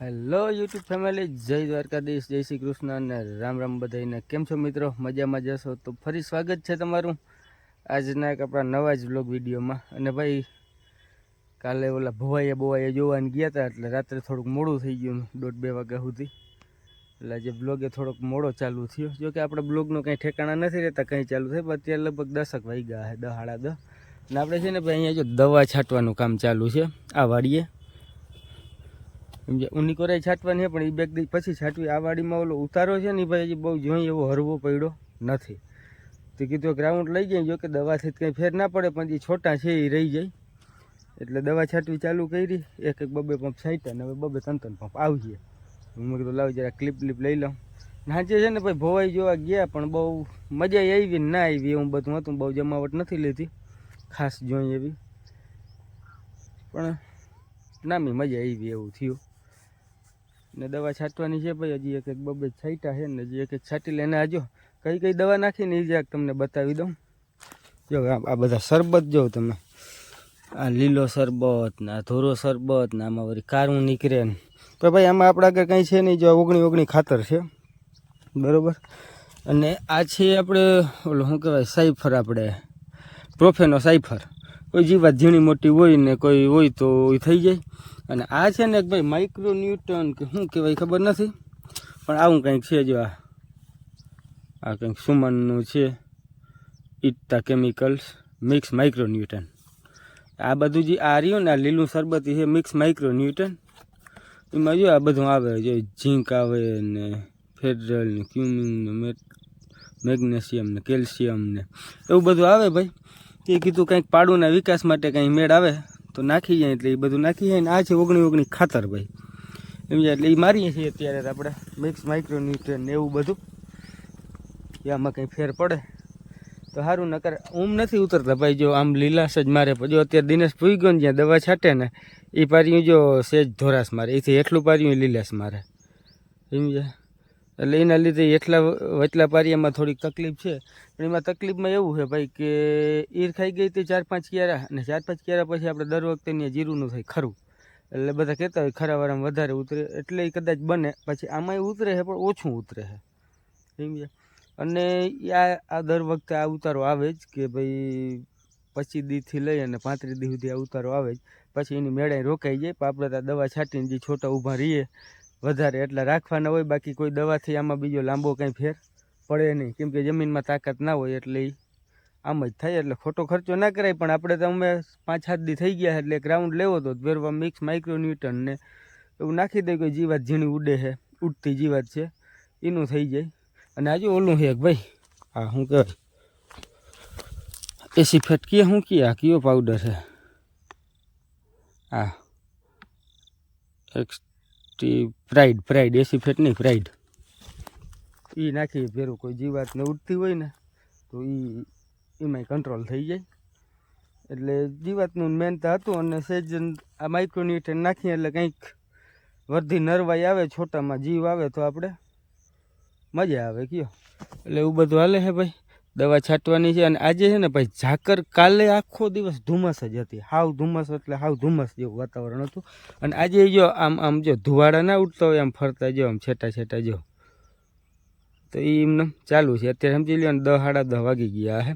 Hello YouTube family, જય દ્વારકાધીશ, જય શ્રી કૃષ્ણ અને રામ રામ બધાને કેમ છો મિત્રો? મજામાં જશો તો ફરી સ્વાગત છે તમારું આજના એક આપણા નવા જ બ્લોગ વિડીયોમાં. અને ભાઈ, કાલે ઓલા ભવાઈએ બોવાઈએ જોવાને ગયા હતા એટલે રાત્રે થોડુંક મોડું થઈ ગયું દોઢ બે વાગ્યા સુધી. એટલે આજે બ્લોગે થોડોક મોડો ચાલુ થયો. જો કે આપણે બ્લોગનું કંઈ ઠેકાણા નથી રહેતા, કંઈ ચાલુ થાય, પણ અત્યારે લગભગ દસક વાગ્યા છે દ અને આપણે છે ને ભાઈ, અહીંયા જો દવા છાંટવાનું કામ ચાલુ છે, આ વાડીએ. સમજે ઊની કોરાઈ છાંટવાની પણ એ બેગ પછી છાંટવી. આ વાડીમાં ઓલો ઉતારો છે ને ભાઈ બહુ જોઈ એવો હરવો પડ્યો નથી. તો કીધું ગ્રાઉન્ડ લઈ જાય જો કે દવાથી કંઈ ફેર ના પડે, પણ જે છોટા છે એ રહી જાય. એટલે દવા છાંટવી ચાલુ કરી, એક એક બબે પંપ છાંટ્યા ને હવે બબે ત્રણ ત્રણ પંપ આવીએ. હું મેં કીધું લાવ જરા ક્લિપ ક્લિપ લઈ લઉં. નાચે છે ને ભાઈ ભોવાઈ જોવા ગયા, પણ બહુ મજા આવી ને ના આવી એવું બધું હતું બહુ જમાવટ નથી લીધી. ખાસ જોઈ એવી. પણ નામી મજા આવી એવું થયું. ને દવા છાંટવાની છે ભાઈ, હજી એક એક બબે છાંટ્યા છે ને હજી એક એક છાંટી લઈને આજો કઈ કઈ દવા નાખીને એ જરાક તમને બતાવી દઉં. જો આ બધા શરબત જો તમે. આ લીલો શરબત ને આ ધોરો શરબત ને આમાં વળી કારું નીકળે ને. તો ભાઈ, આમાં આપણા આગળ કંઈ છે નહીં, જો ઓગણી ઓગણી ખાતર છે. બરાબર? અને આ છે આપણે, ઓલું શું કહેવાય, સાઈફર આપણે. પ્રોફેનો સાઈફર. કોઈ જીવાત ઝીણી મોટી હોય ને કોઈ હોય તો થઈ જાય. અને આ છે ને ભાઈ માઇક્રો ન્યૂટન કે શું કહેવાય ખબર નથી, પણ આવું કંઈક છે જો આ. આ કંઈક સુમનનું છે ઇટ્ટા કેમિકલ્સ મિક્સ માઇક્રો ન્યૂટન આ બધું જે આ રહ્યું ને આ લીલું શરબતી છે મિક્સ માઇક્રો ન્યૂટન એમાં જો આ બધું આવે, જો ઝીંક આવે ને ફેડરલ ને ક્યુમિન ને મેગ્નેશિયમ ને કેલ્શિયમ ને એવું બધું આવે ભાઈ. તે કીધું કંઈક પાડુના વિકાસ માટે કંઈ મેળ આવે, તો નાખી જાય એટલે એ બધું નાખી જાય ને આ છે ઓગણી ઓગણી ખાતર ભાઈ. સમજ્યા એટલે એ મારીએ છીએ અત્યારે આપણે મિક્સ માઇક્રોન્યુટ્રન ને એવું બધું. એ આમાં કંઈ ફેર પડે. તો સારું નકર ઊમ નથી ઉતરતા ભાઈ, જો આમ લીલાશ જ મારે. જો અત્યારે દિનેશ ભૂઈ ગયો ને જ્યાં દવા છાંટે ને એ પાર્યું જો સેજ ધોરાશ મારે. એથી એટલું પાર્યું લીલાશ મારે. સમજ્યા એટલે એના લીધે એટલા વચલા પારિયામાં થોડીક તકલીફ છે. પણ એમાં તકલીફમાં એવું છે ભાઈ કે ઈર ખાઈ ગઈ તે ચાર પાંચ ક્યારા અને ચાર પાંચ ક્યારા પછી આપણે દર વખતે ત્યાં જીરુંનું થાય ખરું. એટલે બધા કહેતા હોય ખરા વારામાં વધારે ઉતરે, એટલે એ કદાચ બને. પછી આમાંય ઉતરે છે પણ ઓછું ઉતરે છે. સમજ્યા અને આ આ દર વખતે આ ઉતારો આવે જ કે ભાઈ પચીસ દીથી લઈ અને પાંત્રીસ દી સુધી આ ઉતારો આવે જ. પછી એની મેળાએ રોકાઈ જાય. પણ આપણે ત્યાં દવા છાંટીને જે છોટા ઊભા રહીએ વધારે એટલે રાખવાના હોય, બાકી કોઈ દવાથી આમાં બીજો લાંબો કંઈ ફેર પડે નહીં. કેમ કે જમીનમાં તાકાત ના હોય એટલે આમ જ થાય, એટલે ખોટો ખર્ચો ના કરાય. પણ આપણે તો અમે પાંચ, સાત દી થઈ ગયા એટલે એક રાઉન્ડ લેવો તો ભેરવા મિક્સ માઇક્રોન્યુટન ને એવું નાખી દે કોઈ જીવાત ઝીણી ઉડે છે, ઉડતી જીવાત છે, એનું થઈ જાય. અને આજે ઓલું છે ભાઈ હા શું કહેવાય? એસી ફેટકીએ શું કીએ? આ કયો પાવડર છે. હા એક્સટી પ્રાઇડ પ્રાઇડ એસી ફેટ નહીં પ્રાઇડ એ નાખીએ ભેરું કોઈ જીવાતને ઉડતી હોય ને, તો એ એમાંય કંટ્રોલ થઈ જાય. એટલે જીવાતનું મેન તો હતું અને સેજ આ માઇક્રોન્યુટ્રન નાખીએ એટલે કંઈક વર્ધી નરવાઈ આવે, છોટામાં જીવ આવે તો આપણે મજા આવે કયો. એટલે એવું બધું હાલે છે ભાઈ. દવા છાંટવાની છે અને આજે છે ને ભાઈ ઝાકર કાલે આખો દિવસ ધુમ્મસ જ હતી. હાવ ધુમ્મસ એટલે હાવ ધુમ્મસ જેવું વાતાવરણ હતું. અને આજે જો આમ આમ જો ધુવાડા ના ઉડતા હોય, આમ ફરતા જો, આમ છેટા છેટા જો. તો એ એમને ચાલુ છે. અત્યારે સમજી લ્યો ને દહ, સાડા દસ વાગી ગયા હે.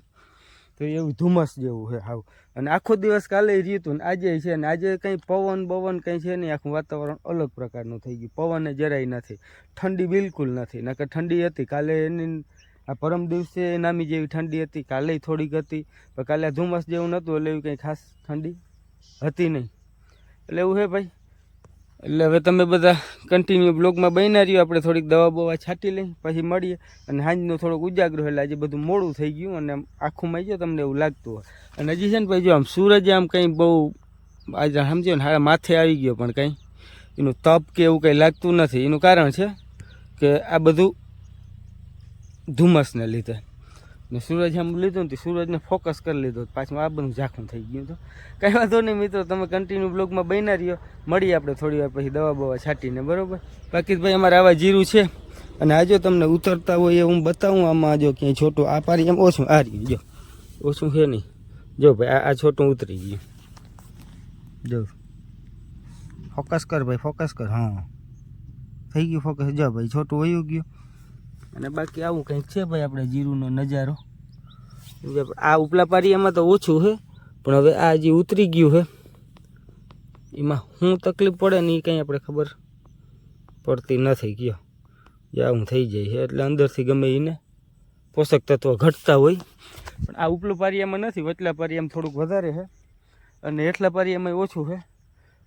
તો એવું ધુમ્મસ જેવું છે હાવ. અને આખો દિવસ કાલે રહ્યું ને આજે છે ને આજે કંઈ પવન, બવન કંઈ છે નહીં, આખું વાતાવરણ અલગ પ્રકારનું થઈ ગયું. પવન જરાય નથી. ઠંડી બિલકુલ નથી. નકર ઠંડી હતી. કાલે એની આ પરમ દિવસે નામી જેવી ઠંડી હતી. કાલે થોડીક હતી, પણ કાલે ધુમ્મસ જેવું નહોતું, એટલે એવી કંઈ ખાસ ઠંડી હતી નહીં. એટલે એવું છે ભાઈ. એટલે હવે તમે બધા કન્ટિન્યુ બ્લોગમાં બન્યા રહ્યો. આપણે થોડીક દવા બવા છાંટી લઈ, પછી મળીએ. અને સાંજનો થોડોક ઉજાગરો એટલે આજે બધું મોડું થઈ ગયું અને આખું માં જો તમને એવું લાગતું હોય. અને હજી છે ને ભાઈ, જો આમ સૂરજ આમ કંઈ બહુ આજે સમજો ને હારા માથે આવી ગયો પણ કંઈ. એનું તપ કે એવું કંઈ લાગતું નથી. એનું કારણ છે કે આ બધું ધુમ્મસને લીધે. ને સૂરજ આમ લીધું ને સૂરજને ફોકસ કરી લીધો. પાછું આ બધું ઝાંખું થઈ ગયું તો. કાંઈ વાંધો નહીં મિત્રો, તમે કન્ટિન્યુ બ્લોગમાં બન્યા રહ્યો. મળીએ આપણે થોડી વાર પછી દવા બવા છાંટીને, બરાબર? બાકી ભાઈ અમારે આવા જીરું છે. અને આ જો તમને ઉતરતા હોય એ હું બતાવું, આમાં આજો ક્યાંય છોટું આ પારી, એમ ઓછું આ રહ્યું, જો. ઓછું છે નહીં. જો ભાઈ, આ છોટું ઉતરી ગયું. જો. ફોકસ કર ભાઈ ફોકસ કર. હા. થઈ ગયું ફોકસ જો ભાઈ, છોટું વયું ગયું. અને બાકી આવું કંઈક છે ભાઈ આપણે જીરુનો નજારો. આ ઉપલા પારિયામાં તો ઓછું છે પણ હવે આ જે ઉતરી ગયું છે એમાં શું તકલીફ પડે ને એ કંઈ આપણે ખબર પડતી નથી જે આવું થઈ જાય છે એટલે અંદરથી ગમે એને પોષક તત્વો ઘટતા હોય. પણ આ ઉપલું પારિયામાં નથી, વચલા પારિયામાં થોડુંક વધારે છે અને હેઠલા પારિયામાં ઓછું છે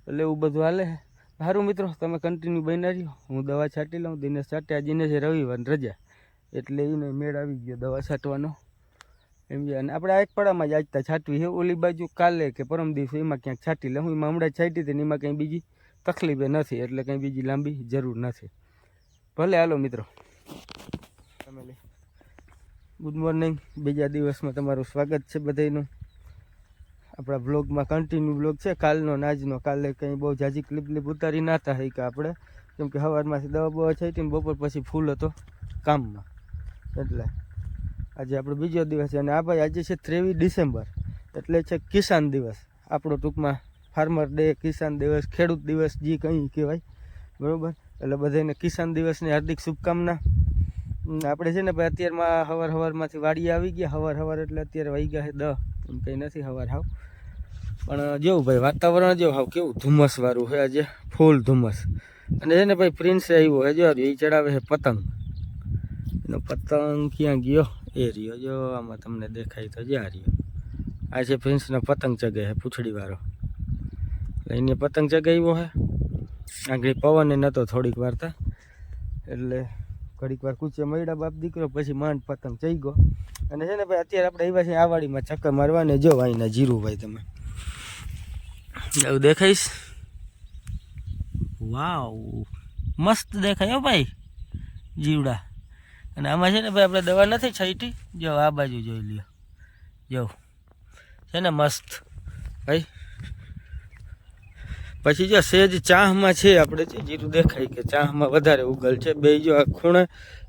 એટલે એવું બધું હાલે છે સારું મિત્રો, તમે કન્ટિન્યુ બન્યા રહ્યો. હું દવા છાંટી લઉં, દિનેશ છાંટે, આ દિનેશ રવિવાર રજા. એટલે એને મેળ આવી ગયો દવા છાંટવાનો. એમ અને આપણે આ એક પડામાં જ આજતા છાંટવી છે ઓલી બાજુ કાલે કે પરમ દિવસે એમાં ક્યાંક છાંટી લઉં. એમાં હમણાં છાંટી હતી એમાં કંઈ બીજી તકલીફે નથી. એટલે કંઈ બીજી લાંબી જરૂર નથી. ભલે, હાલો મિત્રો. તમે ગુડ મોર્નિંગ બીજા દિવસમાં તમારું સ્વાગત છે બધાનું આપણા બ્લોગમાં કન્ટિન્યુ બ્લોગ છે. કાલનો ને આજનો. કાલે કંઈ બહુ જાજી ક્લિપ ક્લિપ ઉતારી ના થાય કે આપણે. કેમ કે સવારમાંથી દવા બવા છાંટી ને બપોર પછી ફૂલ હતો કામમાં. એટલે આજે આપણો બીજો દિવસ છે અને આ ભાઈ આજે છે ત્રેવીસ ડિસેમ્બર. એટલે છે કિસાન દિવસ. આપણો ટૂંકમાં ફાર્મર ડે કિસાન દિવસ, ખેડૂત દિવસ, જે કંઈ કહેવાય. બરાબર? એટલે બધાને કિસાન દિવસની હાર્દિક શુભકામના. આપણે છે ને ભાઈ અત્યારમાં હવાર હવારમાંથી વાડી આવી ગયા. હવાર હવાર એટલે અત્યારે વાઈ ગયા છે દહ. એમ કંઈ નથી હવાર હાવ. પણ જેવું ભાઈ, વાતાવરણ જેવું હાવ કેવું ધુમ્મસ વાળું છે આજે. ફૂલ ધુમ્મસ. અને છે ને ભાઈ, પ્રિન્સે આવ્યો હે જો એ ચડાવે છે પતંગ. એનો પતંગ ક્યાં ગયો? એ રહ્યો, જો, આમાં તમને દેખાય તો જ્યાં રહ્યો. આ છે પ્રિન્સનો પતંગ ચગે છે પૂંછડીવાળો એને પતંગ ચગાવ્યો હે આગળ પવન નહોતો થોડીક વાર તા. એટલે ઘડીક વાર કૂચે મળ્યા બાપ દીકરો, પછી માંડ પતંગ ચઈ ગયો અને છે ને ભાઈ, અત્યારે આપણે આવ્યા છીએ આવાડીમાં વાડીમાં ચક્કર મારવાને. જો, અહીંના જીરું ભાઈ તમે. એવું દેખાઈશ? વાવ, મસ્ત દેખાય હો ભાઈ, જીવડા. અને આમાં છે ને ભાઈ આપણે દવા નથી છાંટી. જો આ બાજુ જોઈ લ્યો. જો, છે ને મસ્ત. ભાઈ, પછી જો સેજ ચાહમાં છે આપણે જે જીરું દેખાય કે ચાહમાં વધારે ઉગલ છે. બે જો આ ખૂણે,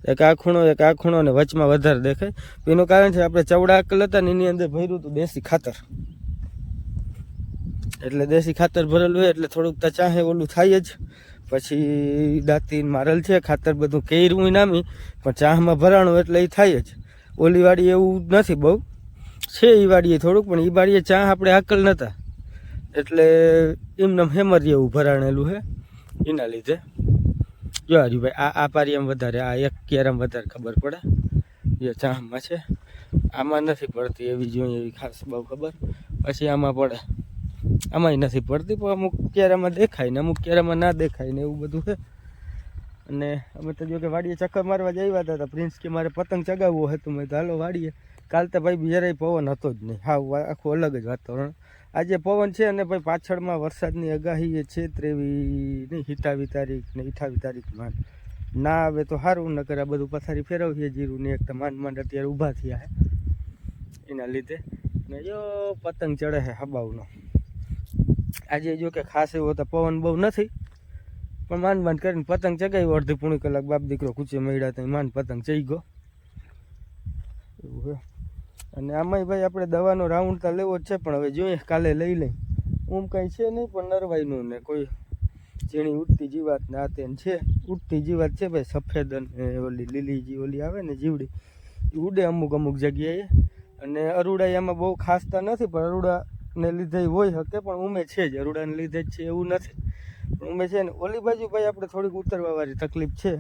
એક આ ખૂણો, એક આ ખૂણો અને વચમાં વધારે દેખાય. એનું કારણ છે આપણે ચવડા અકલ હતા ને એની અંદર ભર્યું હતું દેશી ખાતર. એટલે દેશી ખાતર ભરેલું હોય એટલે થોડુંક તો ચાહે ઓલું થાય જ. પછી દાંતી મારેલ છે, ખાતર બધું કેર્યું નામી પણ ચાહમાં ભરાણું એટલે એ થાય જ. ઓલી વાડી એવું નથી બહુ. છે એ વાડીએ થોડુંક, પણ એ વાડીએ ચા આપણે આકલ નહોતા એટલે એમને હેમર જેવું ભરાણેલું છે એના લીધે. જો હરીભાઈ, આ આ પારિયામાં વધારે, આ એક કેરમ વધારે ખબર પડે. જો ચાહમાં છે. આમાં નથી પડતી એવી જોઈએ એવી ખાસ બહુ ખબર. પછી આમાં પડે. આમાંય નથી પડતી, પણ અમુક ક્યારેમાં દેખાય ને અમુક ક્યારેમાં ના દેખાય ને એવું બધું છે. અને અમે તો જો કે વાડીએ ચક્કર મારવા જ આવ્યા હતા, પ્રિન્સ કે મારે પતંગ ચગાવવો હતું મેં ધાલો વાડીએ. કાલ તો ભાઈ જરાય પવન હતો જ નહીં. હા આખું અલગ જ વાતાવરણ. આજે પવન છે અને ભાઈ પાછળમાં વરસાદની આગાહી છે ત્રેવી નહીં હિતાવી તારીખ ને ઇઠાવી તારીખ માન. ના આવે તો સારું નકર આ બધું પથારી ફેરવીએ જીરું ને એક તો માંડ માંડ અત્યારે ઊભા થયા છે. એના લીધે. ને જો પતંગ ચડે છે, હબાવનો. આજે જો કે ખાસ એવો તો પવન બહુ નથી. પણ માંડ માંડ કરીને પતંગ ચગાવ્યો, અડધી પૂણી કલાક બાપ દીકરો કૂચે મળ્યા તો માન પતંગ ચઈ ગયો. અને આમાંય ભાઈ આપણે દવાનો રાઉન્ડ તો લેવો જ છે, પણ હવે જોઈએ, કાલે લઈ લઈ. ઊમ કાંઈ છે નહીં, પણ નરવાઈનું ને કોઈ ઝીણી ઉડતી જીવાત ને આ તેન છે. ઉડતી જીવાત છે ભાઈ, સફેદ અને ઓલી લીલી જે ઓલી આવે ને જીવડી ઉડે અમુક અમુક જગ્યાએ. અને અરુડા એમાં બહુ ખાસતા નથી, પણ અરુડાને લીધે હોય શકે, પણ ઉમે છે જ. અરુડાને લીધે જ છે એવું નથી. પણ ઉમે છે ને, ઓલી બાજુ ભાઈ આપણે થોડીક ઉતરવાવાળી તકલીફ છે.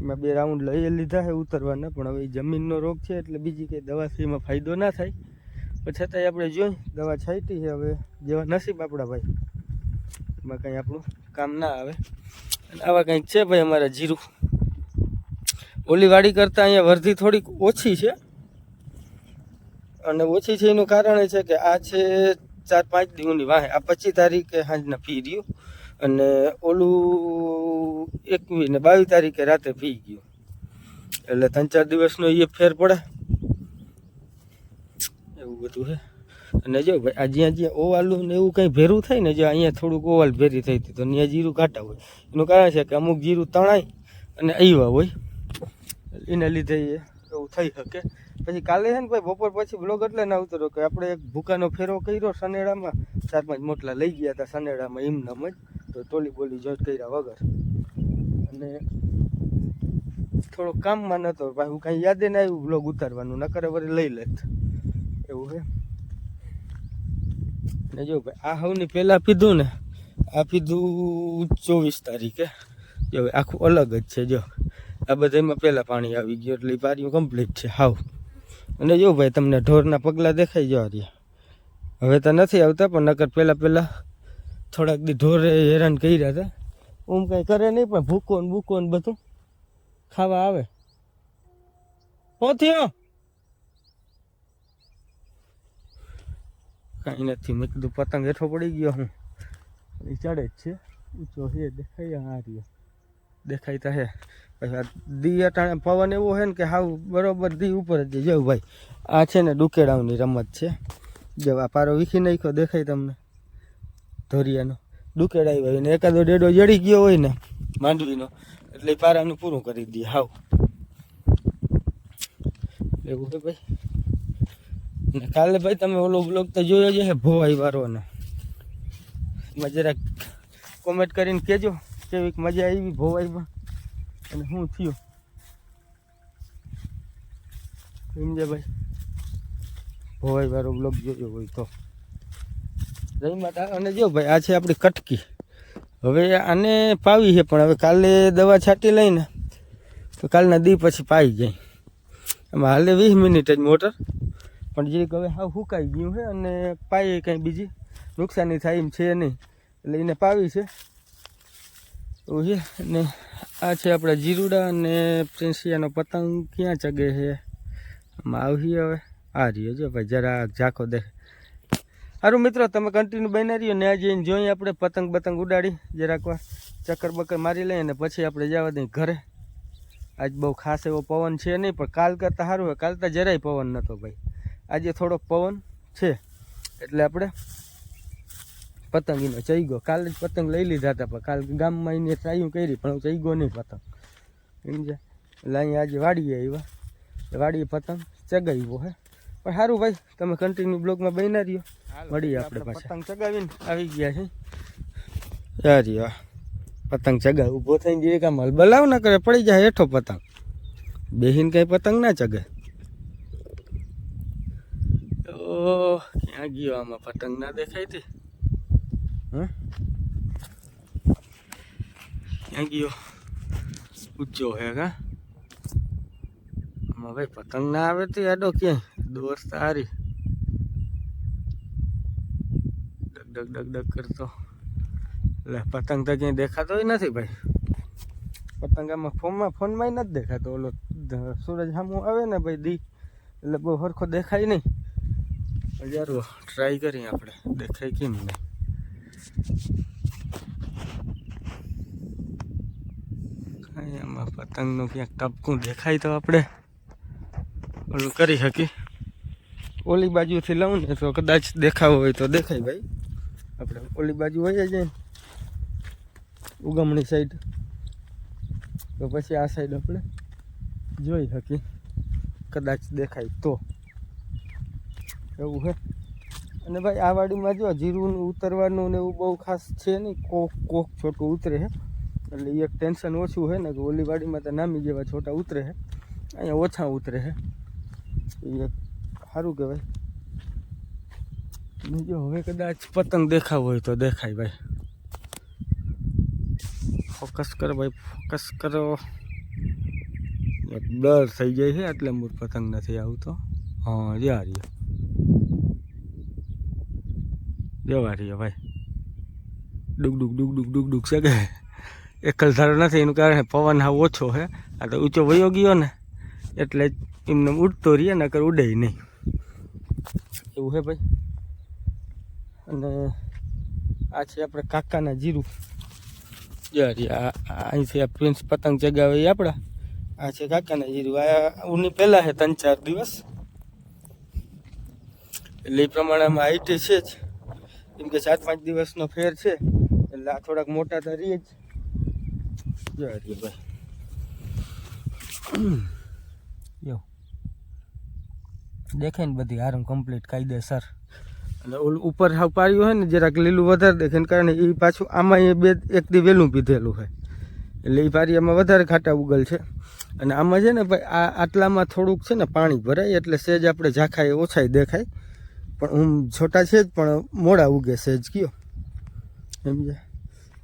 એમાં બે રાઉન્ડ લઈ લીધા છે ઉતરવાના, પણ હવે જમીનનો રોગ છે, એટલે બીજી કંઈ દવાથી એમાં ફાયદો ના થાય. પણ છતાંય આપણે જોઈ, દવા છાંટી છે હવે, જેવા નસીબ આપણા ભાઈ. એમાં કંઈ આપણું કામ ના આવે. અને આવા કંઈક છે ભાઈ અમારા જીરું. ઓલી વાડી કરતાં અહીંયા વર્ધી થોડીક ઓછી છે. અને ઓછી છે એનું કારણ એ છે કે આ છે ચાર પાંચ દિવસની વાહે. આ પચીસ તારીખે સાંજના ફી રહ્યું અને ઓલું એકવીસ ને બાવીસ તારીખે રાતે ફી ગયું. એટલે ત્રણ ચાર દિવસનો એ ફેર પડે. એવું બધું છે. અને જો ભાઈ, આ જ્યાં જ્યાં ઓવાલું ને એવું કંઈ ભેરું થાય ને, જો અહીંયા થોડુંક ઓવાલ ભેરી થઈ હતી, તો ત્યાં જીરું કાંટા હોય. એનું કારણ છે કે અમુક જીરું તણાય અને આવ્યા હોય. એના લીધે એવું થઈ શકે. પછી કાલે છે ને ભાઈ બપોર પછી બ્લોગ એટલે ના ઉતરો કે આપણે એક ભૂકાનો ફેરો કર્યો સનેડામાં ચાર પાંચ મોટલા લઈ ગયા હતા સનેડામાં એમનામ જ. તો ટોલી બોલી જોઈ કર્યા વગર. અને થોડો કામમાં નહોતો ભાઈ હું કાંઈ યાદે ના આવ્યું બ્લોગ ઉતારવાનું, નકર વળી લઈ લેત. એવું છે ને જો ભાઈ, આ હવની પહેલાં પીધું ને, આ પીધું ચોવીસ તારીખે. જો આખું અલગ જ છે, જો. આ બધામાં પહેલાં પાણી આવી ગયું, એટલે ઈ પારીઓ કમ્પ્લીટ છે. હાવ. અને જો ભાઈ, તમને ઢોરના પગલાં દેખાઈ જવા રહ્યા હવે તો નથી આવતા, પણ નકર પહેલાં પહેલાં થોડાક દી ઢોરે હેરાન કર્યા હતા. ઓમ કાંઈ કરે નહીં, પણ ભૂકો ને ભૂકો ને બધું ખાવા આવે. પોથીઓ કાંઈ નથી મેં કીધું પતંગ હેઠો પડી ગયો હું. ચડે જ છે. ઊંચો છે, દેખાય આ રહ્યો. દેખાય હે. પછી દી અટાણે પવન એવો છે ને કે હાવ બરોબર દી ઉપર જ જવું ભાઈ, આ છે ને ડુકેડાઓની રમત છે. જો આ પારો વીખી નાખ્યો, દેખાય તમને. ધોરિયાનો. ડુકેડાઈ હોય ને એકાદો ડેડો જડી ગયો હોય ને, માંડવીનો. એટલે ઈ પારાનું પૂરું કરી દઈએ હાવ. એવું છે ભાઈ? ને કાલે ભાઈ તમે ઓલો બ્લોગ તો જોયો હે, ભોવાઈ વાળોનો એમાં જરાક કોમેન્ટ કરીને કહેજો. કેવી મજા આવી ભોવાઈમાં. અને શું થયું? સમજે ભાઈ ભોવાઈ વાળો બ્લોગ જોયો હોય તો. જય માતા અને જો ભાઈ, આ છે આપણી કટકી. હવે આને પાવી છે, પણ હવે કાલે દવા છાંટી લઈને, તો કાલના દી પછી પાઈ જાય. એમાં હાલે વીસ મિનિટ જ મોટર. પણ જે હવે હા સુકાઈ ગયું છે, અને પાઈ કંઈ બીજી નુકસાની થાય એમ છે નહીં. એટલે એને પાવી છે. એવું છે ને આ છે આપણા જીરુડા અને પ્રિન્સિયાનો પતંગ. ક્યાં ચગે છે આમાં આવી હવે. આ રહ્યો જો ભાઈ, જરા ઝાંખો દે. સારું મિત્રો, તમે કન્ટિન્યુ બની રહ્યો ને આજે જોઈએ આપણે પતંગ બતંગ ઉડાડી. જરાક ચક્કર બક્કર મારી લઈએ ને પછી આપણે જવા દઈએ ઘરે. આજ બહુ ખાસ એવો પવન છે નહીં, પણ કાલ કરતાં સારું હોય. કાલ તો જરાય પવન નહોતો ભાઈ. આજે થોડોક પવન છે. એટલે આપણે પતંગીનો ગયો કાલે જ પતંગ લઈ લીધા હતા પણ કાલ ગામમાં એને ટ્રાયું કરી પણ ચૈગો નહીં પતંગ. સમજ્યા? એટલે અહીંયા આજે વાડીએ આવ્યા. વાડીએ પતંગ ચગાવ્યો હે. પણ સારું ભાઈ તમે કન્ટિન્યુ બ્લોગમાં બન્યા રહ્યો. મળીએ આપણે પાછા. પતંગ ચગાવીને આવી ગયા છે યારી વાહ પતંગ ચગાવ ઊભો થઈને જે કામ હલબલાવ ના કરે પડી જાય હેઠો પતંગ. બેહીને કઈ પતંગ ના ચગે ઓ ક્યાં ગયો આમાં પતંગ ના દેખાય હતી? ક્યાં ગયો ઊંચો હે કા આમાં ભાઈ પતંગ ના આવે તો આડો ક્યાંય દોર સારી ડગ ડગ ડગ ડગ કરતો એટલે પતંગ તો ક્યાંય દેખાતો નથી ભાઈ પતંગ આમાં ફોનમાં ફોનમાં નથી દેખાતો ઓલો ધ- સૂરજ સામું આવે ને ભાઈ દી એટલે બહુ સરખો દેખાય નહીં હજારો ટ્રાય કરીએ આપણે દેખાય કેમ નહીં આમાં પતંગનું ક્યાંક ટપકું દેખાય તો આપણે. ઓલું કરી શકીએ. ઓલી બાજુથી લઉં ને તો કદાચ દેખાવો હોય તો દેખાય ભાઈ. આપણે ઓલી બાજુ હોય જાય ઉગમણી સાઈડ તો પછી આ સાઈડ આપણે જોઈ શકીએ. કદાચ દેખાય તો. એવું છે અને ભાઈ, આ વાડીમાં જો જીરું ઉતરવાનું ને એવું બહુ ખાસ છે નહીં. કોક કોક છોટું ઉતરે છે એટલે એક ટેન્શન ઓછું છે ને કે ઓલી વાડીમાં તો નામી જેવા છોટા ઉતરે છે અહીંયા ઓછા ઉતરે છે એ સારું કહેવાય. બીજો હવે કદાચ પતંગ દેખાવ હોય તો દેખાય ભાઈ. ફોકસ કરો ભાઈ ફોકસ કરો. ડર થઈ જાય છે એટલે મૂળ પતંગ નથી આવતો. હા જ્યાં રહ્યો જવા રહ્યો ભાઈ. ડુક ડુક ડુક ડુક ડુક ડુક સગે. એકલ ધારો નથી, એનું કારણે પવન હાવ ઓછો છે આ તો ઊંચો વયો ગયો ને, એટલે એમને ઉડતો રહીએ ને કર ઉડે નહીં. એવું છે ભાઈ? અને આ છે આપણે કાકાના જીરું. અહીંથી આ પ્રિન્સ પતંગ ચગાવે આપણા. આ છે કાકાના જીરું. આ ઉની પહેલાં છે ત્રણ ચાર દિવસ. એટલે એ પ્રમાણે આમાં છે જ. કેમ કે સાત પાંચ દિવસનો ફેર છે એટલે આ થોડાક મોટા તો રહીએ જ. યાર હરિભાઈ. ભાઈ યો દેખાય ને બધી હારમ કમ્પ્લીટ કાયદેસર અને ઓલું ઉપર હાવ પાડ્યું હોય ને જરાક લીલું વધારે દેખે ને કારણે એ પાછું આમાં એ બે એક દી વહેલું પીધેલું હોય. એટલે એ પારિયામાં વધારે ખાટા ઉગલ છે. અને આમાં છે ને ભાઈ આ આટલામાં થોડુંક છે ને પાણી ભરાય એટલે સેજ આપણે ઝાખાએ ઓછાય દેખાય. પણ હું છોટા છે જ, પણ મોડા ઉગે સેજ કયો સમજ્યા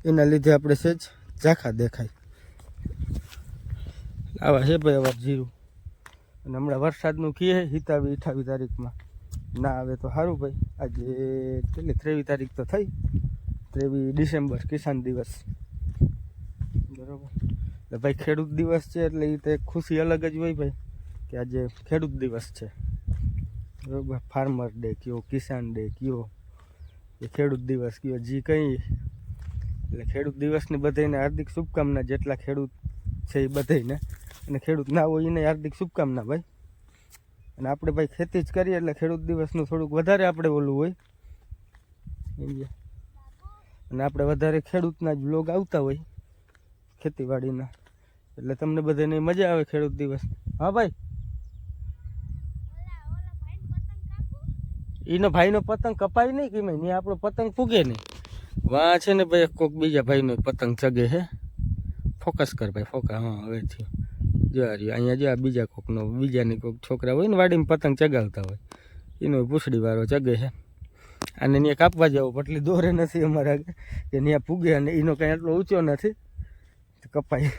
એના લીધે આપણે સેજ ઝાખા દેખાય. આવા છે ભાઈ આવા જીરું. અને હમણાં વરસાદનું કીએ હિતાવી અઠાવી તારીખમાં. ના આવે તો સારું ભાઈ. આજે કેટલી? ત્રેવીસ તારીખ તો થઈ. ત્રેવીસ ડિસેમ્બર, કિસાન દિવસ. બરાબર. એટલે ભાઈ ખેડૂત દિવસ છે એટલે એ તો ખુશી અલગ જ હોય ભાઈ, કે આજે ખેડૂત દિવસ છે. બરોબર ફાર્મર ડે કયો, કિસાન ડે કયો, એ ખેડૂત દિવસ કયો, જે કંઈ. એટલે ખેડૂત દિવસની બધાને હાર્દિક શુભકામના જેટલા ખેડૂત છે એ બધાને અને ખેડૂત ના હોય એને હાર્દિક શુભકામના ભાઈ. અને આપણે ભાઈ ખેતી જ કરીએ એટલે ખેડૂત દિવસનું થોડુંક વધારે આપણે ઓલું હોય. સમજ્યા? અને આપણે વધારે ખેડૂતના જ બ્લોગ આવતા હોય ખેતીવાડીના. એટલે તમને બધાને મજા આવે ખેડૂત દિવસ. હા ભાઈ? એનો ભાઈનો પતંગ કપાય નહીં કે નહીં આપણો પતંગ ફૂગે નહીં. વાં છે ને ભાઈ કોઈક બીજા ભાઈનો પતંગ ચગે છે ફોકસ કર ભાઈ ફોકા હા, હવે થયું. જો અહીંયા જો બીજા કોકનો, બીજાની કોઈક છોકરા હોય ને વાડીમાં પતંગ ચગાવતા હોય, એનો પૂછડી વાળો ચગે છે અને ત્યાં કાપવા જવું, પટલી દોરે નથી અમારા કે ત્યાં પૂગે અને એનો કાંઈ એટલો ઊંચો નથી. કપાય.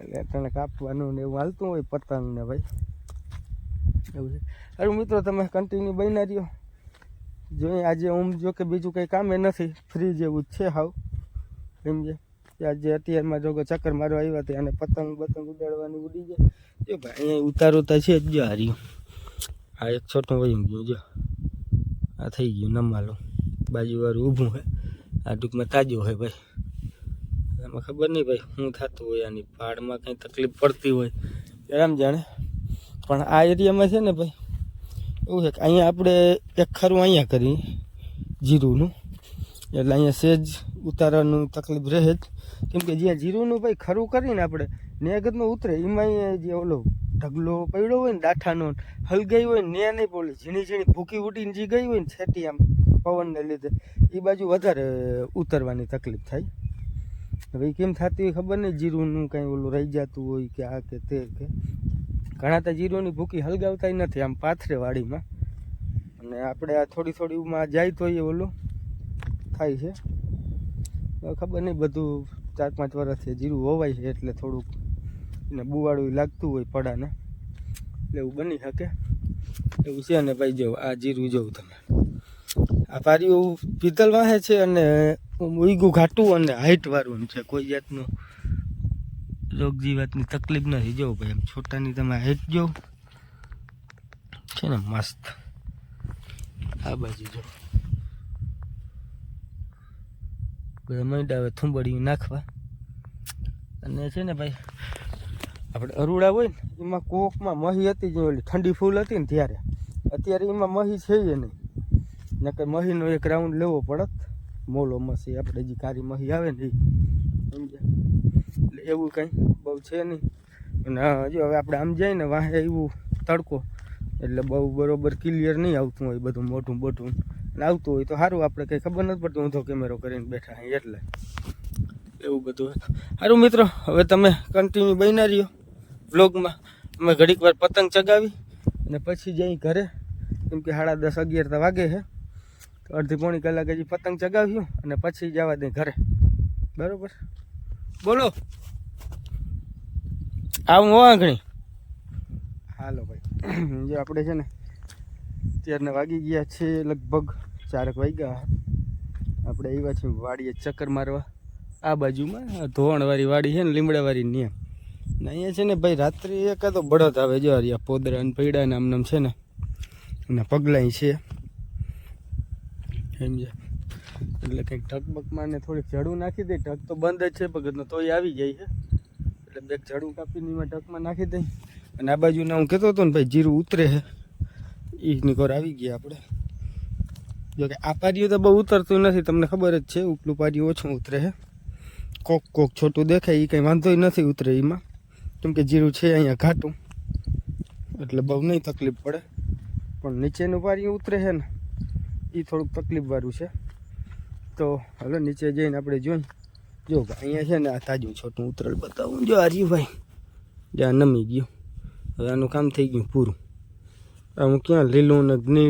એટલે તને કાપવાનું ને એવું હાલતું હોય પતંગ ને ભાઈ. એવું છે. અરે મિત્રો, તમે કન્ટિન્યુ બની રહ્યો. જોઈએ, આજે હું જો કે બીજું કંઈ કામે નથી. ફ્રી જેવું જ છે હાવ. સમજે આજે અત્યારમાં જો ચક્કર મારવા આવ્યા હતા અને પતંગ બતંગ ઉડાડવાની ઉડી જાય જો ભાઈ, અહીંયા ઉતારોતા છે જ જો આ એક છોટો વહી ગયું જો. આ થઈ ગયું નમાલો. બાજુવાળું ઊભું છે આ ટૂંકમાં તાજું હોય ભાઈ. એમાં ખબર નહીં ભાઈ શું થતું હોય આની પાડમાં કંઈ તકલીફ પડતી હોય. એમ જાણે. પણ આ એરિયામાં છે ને ભાઈ એવું છે કે અહીંયા આપણે એક ખરું અહીંયા કરી, જીરુંનું. એટલે અહીંયા સેજ ઉતારવાનું તકલીફ રહે જ. કેમ કે જ્યાં જીરુંનું ભાઈ ખરું કરીને આપણે નેગતનું ઉતરે, એમાં જે ઓલો ઢગલો પડ્યો હોય ને, દાઠાનો, હલગાઈ હોય ને નહીં બોલે. ઝીણી ઝીણી ભૂકી ઉડીને જે ગઈ હોય ને, છેટી આમ પવનને લીધે એ બાજુ વધારે ઉતરવાની તકલીફ થાય. હવે કેમ થતી હોય ખબર નહીં, જીરુંનું કાંઈ ઓલું રહી જતું હોય કે આ કે તે કે. ઘણા તો જીરોની ભૂકી હલગાવતા નથી આમ પાથરે વાડીમાં અને આપણે આ થોડી થોડીમાં જાય તો એ ઓલું થાય છે. ખબર નહીં બધું ચાર પાંચ વર્ષથી જીરું હોવાય છે એટલે થોડુંક એને બુવાળું લાગતું હોય પડાને. એટલે એવું બની શકે. એવું છે ને ભાઈ જો આ જીરું જોઉં તમે. આ પારિયું પિત્તલ વાહે છે અને ઉઈગું ઘાટું અને હાઈટવાળું છે. કોઈ જાતનું રોગ જીવાતની તકલીફ નથી. જો ભાઈ એમ છોટાની તમે હાઈટ જો છે ને મસ્ત. આ બાજુ જો. બધા માંડ્યા હવે થુંબડિયું નાખવા. અને છે ને ભાઈ, આપણે અરુડા હોય ને, એમાં કોકમાં મહી હતી જે ઓલી ઠંડી ફૂલ હતી ને ત્યારે. અત્યારે એમાં મહી છે જ નહીં. નકર મહીનો એક રાઉન્ડ લેવો પડત. મોલો મસી, આપણે જે કારી મહી આવે ને એ એવું કંઈ બહુ છે નહીં. અને હજુ હવે આપણે આમ જઈએ ને વાહે એવું તડકો. એટલે બહુ બરોબર ક્લિયર નહીં આવતું હોય બધું મોટું બોટું અને આવતું હોય તો સારું, આપણે કંઈ ખબર નથી પડતું હું તો કેમેરો કરીને બેઠા અહીં એટલે. એવું બધું સારું મિત્રો, હવે તમે કન્ટિન્યુ બન્યા રહ્યો વ્લોગમાં અમે ઘડીક વાર પતંગ ચગાવી અને પછી જઈ ઘરે, કેમ કે સાડા દસ અગિયાર તો વાગે છે. તો અડધી પોણી કલાક હજી પતંગ ચગાવ્યું અને પછી જવા દઈ ઘરે. બરાબર? બોલો. આવું હો આંગણી હાલો ભાઈ. જે આપણે છે ને અત્યારના વાગી ગયા છે લગભગ ચારક વાગ્યા. આપણે આવ્યા છીએ વાડીએ ચક્કર મારવા. આ બાજુમાં ધોવાણવાળી વાડી છે ને, લીમડાવાળી નિયમ ને અહીંયા છે ને ભાઈ રાત્રે એકાદો બળદ આવે જો આ પોદરા ને પૈડા ને આમનામ છે ને. અને પગલાઈ છે. સમજ્યા એટલે કંઈક ટકબકમાં ને થોડીક જડું નાખી દે ટક તો બંધ જ છે પગતનો તોય આવી જાય છે. એટલે બે ઝાડું કાપીને એમાં ટકમાં નાખી દઈ. અને આ બાજુના હું કહેતો હતો ને, ભાઈ, જીરું ઉતરે છે એ નિકોર આવી ગયા આપણે. જોકે આ પારીઓ તો બહુ ઉતરતું નથી, તમને ખબર જ છે, ઉપલું પારીઓ ઓછું ઉતરે છે કોક કોક છોટું દેખાય એ કંઈ વાંધો નથી ઉતરે એમાં. કેમ કે જીરું છે અહીંયા ઘાટું, એટલે બહુ નહીં તકલીફ પડે. પણ નીચેનું પારીઓ ઉતરે છે ને એ થોડુંક તકલીફવાળું છે. તો હાલો, નીચે જઈને આપણે જોઈ. જો અહીંયા છે ને આ તાજું છોટું ઉતરલ બતાવું. જો આ રહ્યું ભાઈ જ્યાં નમી ગયું. હવે આનું કામ થઈ ગયું પૂરું. હું ક્યાં લીલું ને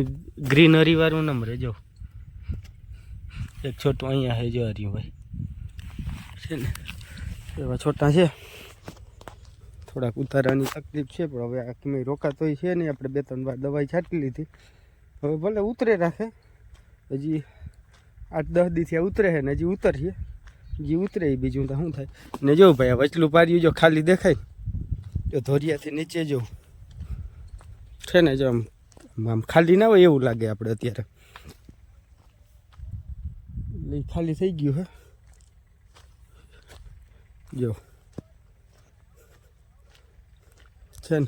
ગ્રીનરી વાળું નમ રે જો. એક છોટું અહીંયા છે જો આ ભાઈ છે ને? એવા છોટા છે. થોડાક ઉતારવાની તકલીફ છે, પણ હવે આ કિમે રોકાતોય છે નહીં આપણે બે ત્રણ વાર દવાઈ છાંટી લીધી. હવે ભલે ઉતરે રાખે. હજી આઠ દસ દીથી ઉતરે છે ને, હજી ઉતરીએ હજી ઉતરે બીજું તો શું થાય? ને જો ભાઈ વચલું પાર્યું જો ખાલી દેખાય, જો ધોરિયાથી નીચે જો. છે ને જો આમ આમ ખાલી ના હોય એવું લાગે આપણે અત્યારે. એટલે ખાલી થઈ ગયું હે. જો. છે ને.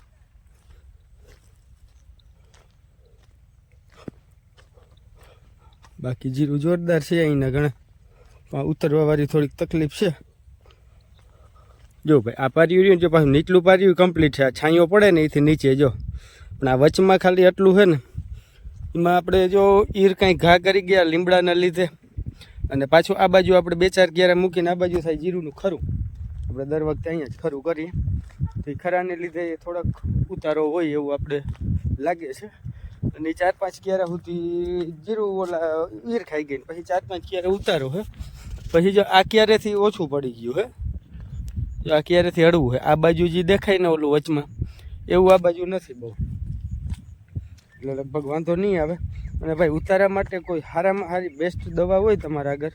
બાકી જીરું જોરદાર છે અહીંના ઘણા. પણ ઉતરવાવાળી થોડીક તકલીફ છે. જો ભાઈ, આ પાર્યું રહ્યું જો પાછું નીચલું પાર્યું કમ્પ્લીટ છે. આ છાંયો પડે ને એથી નીચે જો. પણ આ વચમાં ખાલી એટલું છે ને, એમાં આપણે જો ઈર કાંઈ ઘા કરી ગયા લીમડાના લીધે, અને પાછું આ બાજુ આપણે બે ચાર ક્યારે મૂકીને આ બાજુ થાય જીરુંનું ખરું. આપણે દર વખતે અહીંયા જ ખરું કરીએ. તો એ ખરાને લીધે થોડોક ઉતારો હોય એવું આપણે લાગે છે. અને ચાર પાંચ ક્યારે સુધી જીરું ઓલા વીર ખાઈ ગઈ પછી ચાર પાંચ ક્યારે ઉતારો હે. પછી જો આ ક્યારેથી ઓછું પડી ગયું હે? જો આ ક્યારેથી હળવું હે? આ બાજુ જે દેખાય ને ઓલું વચમાં, એવું આ બાજુ નથી બહુ. એટલે લગભગ વાંધો નહીં આવે. અને ભાઈ, ઉતારા માટે કોઈ સારામાં સારી બેસ્ટ દવા હોય તમારા આગળ,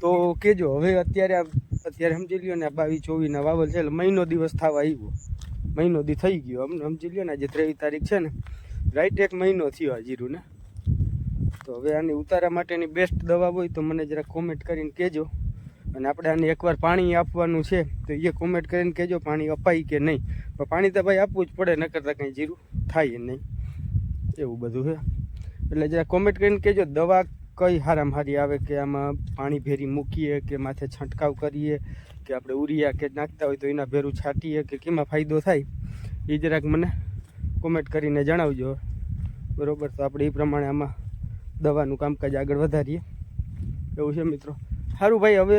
તો કહેજો હવે અત્યારે અત્યારે સમજી લ્યો ને, આ બાવીસ ચોવીસના વાવલ છે, એટલે મહિનો દિવસ થવા આવ્યો. મહિનો દી થઈ ગયો. અમને સમજી લ્યો ને, આજે ત્રેવીસ તારીખ છે ને રાઈટ એક મહિનો થયો આ જીરુને. તો હવે આની ઉતારા માટેની બેસ્ટ દવા હોય તો મને જરા કોમેન્ટ કરીને કહેજો. અને આપણે આને એકવાર પાણી આપવાનું છે, તો એ કોમેન્ટ કરીને કહેજો પાણી અપાય કે નહીં. પણ પાણી તો ભાઈ આપવું જ પડે ન કરતાં કંઈ જીરું થાય નહીં. એવું બધું છે. એટલે જરા કોમેન્ટ કરીને કહેજો, દવા કઈ હારામ હારી આવે કે આમાં પાણી ભેરી મૂકીએ કે માથે છંટકાવ કરીએ કે આપણે ઉરિયા કે નાખતા હોય તો એના ભેરું છાંટીએ કે કેમાં ફાયદો થાય, એ જરાક મને કોમેન્ટ કરીને જણાવજો. બરોબર, તો આપણે એ પ્રમાણે આમાં દવાનું કામકાજ આગળ વધારીએ. એવું છે મિત્રો. સારું ભાઈ, હવે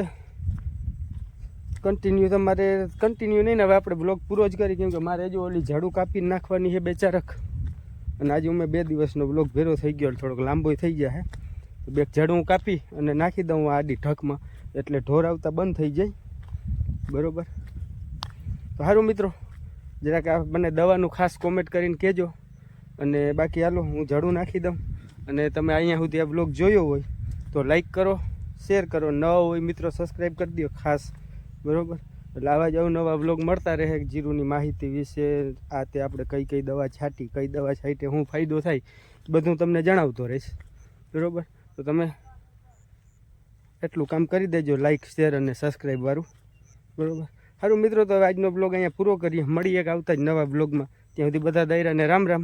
કન્ટિન્યુ તમારે કન્ટિન્યુ નહીં ને હવે આપણે બ્લોગ પૂરો જ કરી કેમ કે મારે જો ઓલી ઝાડુ કાપી નાખવાની છે બે ચારક. અને આજે અમે બે દિવસનો બ્લોગ ભેરો થઈ ગયો થોડોક લાંબો થઈ ગયા હે તો બે ઝાડુ હું કાપી અને નાખી દઉં આડી ઢકમાં, એટલે ઢોર આવતા બંધ થઈ જાય. બરાબર? તો સારું મિત્રો. જરાક આ મને દવાનું ખાસ કોમેન્ટ કરીને કહેજો. અને બાકી હાલો, હું જડું નાખી દઉં. અને તમે અહીંયા સુધી આ બ્લોગ જોયો હોય, તો લાઈક કરો શેર કરો. ન હોય મિત્રો સબસ્ક્રાઈબ કરી દો ખાસ. બરાબર? એટલે આવા જ અવનવા બ્લોગ મળતા રહે જીરુની માહિતી વિશે. આ તે આપણે કઈ કઈ દવા છાંટી, કઈ દવા છાંટે શું ફાયદો થાય બધું તમને જણાવતો રહીશ. બરાબર? તો તમે એટલું કામ કરી દેજો લાઈક શેર અને સબસ્ક્રાઈબ વાળું. બરોબર? સારું મિત્રો, તો આજનો બ્લોગ અહીંયા પૂરો કરીએ. મળીએ એક આવતા જ નવા બ્લોગમાં ત્યાં સુધી બધા દાયરાને રામ રામ.